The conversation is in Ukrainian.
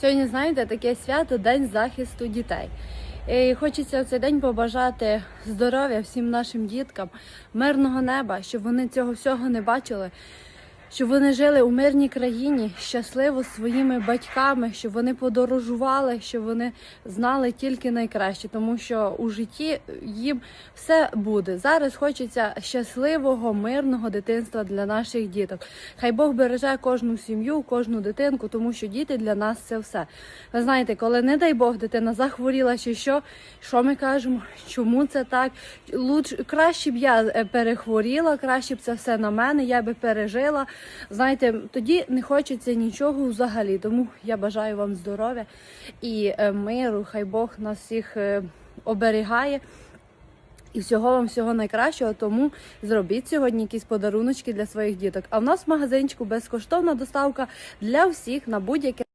Сьогодні, знаєте, таке свято День захисту дітей. І хочеться в цей день побажати здоров'я всім нашим діткам, мирного неба, щоб вони цього всього не бачили, щоб вони жили у мирній країні, щасливо своїми батьками, щоб вони подорожували, щоб вони знали тільки найкраще, тому що у житті їм все буде. Зараз хочеться щасливого, мирного дитинства для наших діток. Хай Бог береже кожну сім'ю, кожну дитинку, тому що діти для нас це все. Ви знаєте, коли не дай Бог дитина захворіла чи що, що ми кажемо? Чому це так? Луч краще б я е, перехворіла, краще б це все на мене, я би пережила. Знаєте, тоді не хочеться нічого взагалі. Тому я бажаю вам здоров'я і е, миру. Хай Бог нас всіх е, оберігає. І всього вам всього найкращого, тому зробіть сьогодні якісь подаруночки для своїх діток. А в нас в магазинчику безкоштовна доставка для всіх на будь-яке.